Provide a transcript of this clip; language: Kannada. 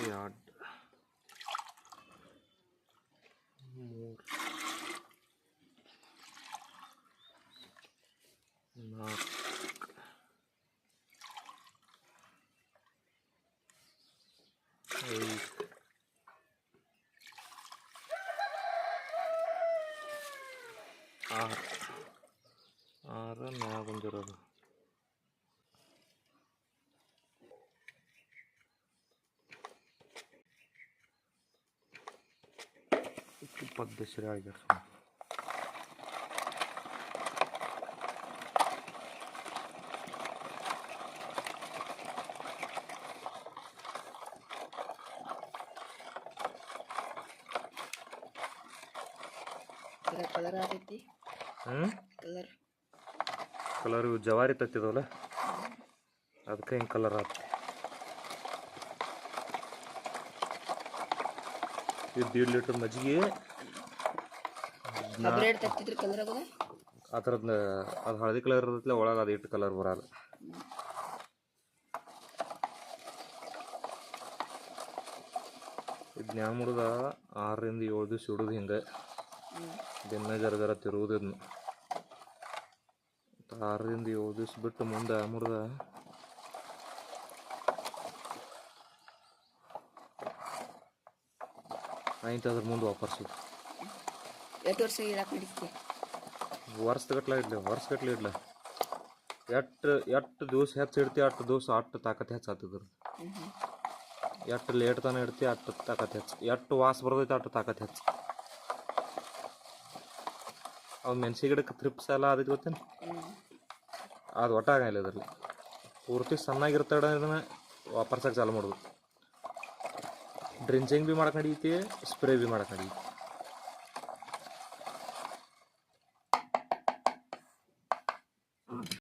yacht more knock eight ஆறு ஆறு நான் கொஞ்சம் ಸರಿ под ಇದರ ಕಲರ್ ಆಗೈತಿ ಕಲರ್. ಕಲರ್ ಜವಾರಿ ತತ್ತಿದವಲ್ಲ? ಅದಕ್ಕೆ ಹಿಂಗೆ ಕಲರ್ ಆತ. ಇದು ದೀಡ್ ಲೀಟ್ರ್ ಮಜ್ಜಿಗೆ. ತತ್ತಿದ್ರ ಕಲರ್ ಆ ಥರದ್ದು ಅದು ಹಳದಿ ಕಲರ್ ಇರತ್ತಲ್ಲ ಒಳಗೆ ಅದು ಇಟ್ಟು ಕಲರ್ ಬರಲ್ಲ. ಇದು ನ್ಯಾ ಮುಡ್ದ ಆರರಿಂದ ಏಳು ದಿವ್ಸ ಇಡೋದು ಹಿಂಗೆ. ದಿನ ಜರ ಜರ ತಿರುವುದನ್ನು ಆರರಿಂದ ಏಳು ದಿವ್ಸ ಬಿಟ್ಟು ಮುಂದೆ ಮುಡ್ದ ಆಯ್ತು ಅದ್ರ ಮುಂದೆ ವಾಪಸ್ ಎಷ್ಟು ವರ್ಷ ಇಡಾಕ್ ನಡೀತಿ ವರ್ಷಗಟ್ಲೆ ಇಡ್ಲಿ ವರ್ಷಗಟ್ಲೆ ಇಡ್ಲಿ. ಎಷ್ಟು ಎಷ್ಟು ದಿವಸ ಹೆಚ್ಚು ಇಡ್ತಿ ಅಷ್ಟು ದಿವಸ ಅಷ್ಟು ತಾಕತ್ ಹೆಚ್ಚು ಆಗ್ತದ್ರ ಎಷ್ಟು ಲೇಟ್ ತನಕ ಇಡ್ತಿ ಅಷ್ಟು ತಾಕತ್ ಹೆಚ್ಚು. ಎಷ್ಟು ವಾಸ ಬರ್ತೈತೆ ಅಷ್ಟು ತಾಕತ್ ಹೆಚ್ಚು. ಅವು ಮೆಣಸಿ ಗಿಡಕ್ಕೆ ತ್ರಿಪ್ಸ್ ಎಲ್ಲ ಅದಕ್ಕೆ ಗೊತ್ತೇನು? ಅದು ಒಟ್ಟಾಗಲ್ಲ ಇದರಲ್ಲಿ. ಪೂರ್ತಿ ಸಣ್ಣಾಗಿರ್ತಾಡ ಇದನ್ನ ವಾಪರ್ಸಕ್ಕೆ ಚಾಲು ಮಾಡೋದು ड्रिंचिंग बी खड़ी थी स्प्रे बी माडकंडी